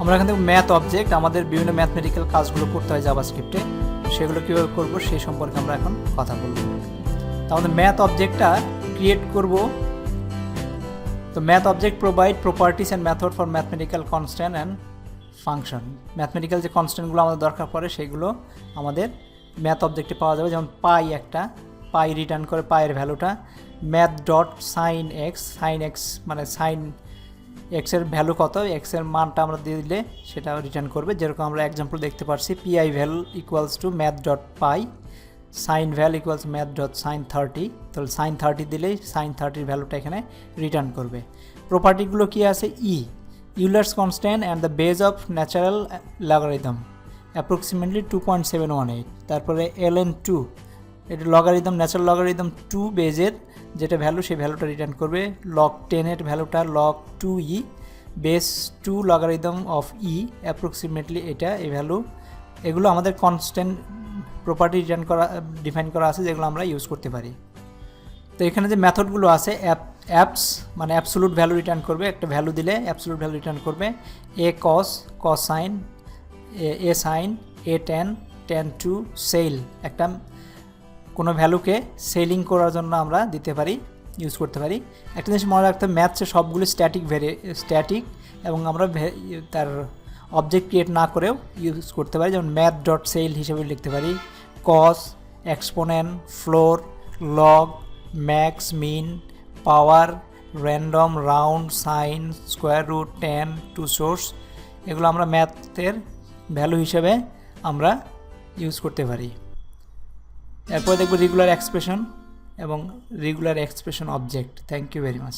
আমরা এখান থেকে ম্যাথ অবজেক্ট আমাদের বিভিন্ন ম্যাথমেটিক্যাল কাজগুলো করতে হয় জাভাস্ক্রিপ্টে সেগুলো কীভাবে করব সেই সম্পর্কে আমরা এখন কথা বলব। তো আমাদের ম্যাথ অবজেক্টটা ক্রিয়েট করব। তো math object provide properties and method for mathematical constant and function mathematical যে কনস্ট্যান্টগুলো আমাদের দরকার পড়ে, সেগুলো আমাদের ম্যাথ অবজেক্টে পাওয়া যাবে। যেমন পাই একটা পাই রিটার্ন করে পায়ের ভ্যালুটা math dot sine x sine x মানে সাইন এক্সের ভ্যালু কত? এক্সের মানটা আমরা দিয়ে দিলে সেটা রিটার্ন করবে। যেরকম আমরা এক্সাম্পল দেখতে পাচ্ছি PI val equals to math dot pi sine val equals math dot sine thirty তাহলে সাইন থার্টি দিলেই সাইন থার্টির ভ্যালুটা এখানে রিটার্ন করবে। প্রপার্টিগুলো কি আছে? E Euler's constant and the base of natural logarithm approximately two point seven one eight তারপরে এল এন টু এটা লগারিদম ন্যাচারাল লগারিদম টু বেজের যেটা ভ্যালু সেই ভ্যালুটা রিটার্ন করবে। লক টেনের ভ্যালুটা log two E base two logarithm of E approximately এটা, এই ভ্যালু এগুলো আমাদের কনস্ট্যান্ট প্রপার্টি রিটার্ন করা ডিফাইন করা আছে, যেগুলো আমরা ইউজ করতে পারি। তো এখানে যে মেথডগুলো আছে অ্যাপ অ্যাপস মানে অ্যাবসোলুট ভ্যালু রিটার্ন করবে, একটা ভ্যালু দিলে অ্যাবসোলুট ভ্যালু রিটার্ন করবে। A cos cos sine a sine a tan tan to ceil একটা কোনো ভ্যালুকে সেলিং করার জন্য আমরা দিতে পারি ইউজ করতে পারি। একটা জিনিস মনে রাখতে ম্যাথসে সবগুলো স্ট্যাটিক ভেরি স্ট্যাটিক এবং আমরা ভে- তার অবজেক্ট ক্রিয়েট না করেও ইউজ করতে পারি। যেমন ম্যাথ ডট সেল হিসেবে লিখতে পারি। Cos exponent floor log max min power random round sine square root tan to source এগুলো আমরা ম্যাথের ভ্যালু হিসেবে আমরা ইউজ করতে পারি। এরপরে দেখব রেগুলার এক্সপ্রেশন এবং regular expression object thank you very much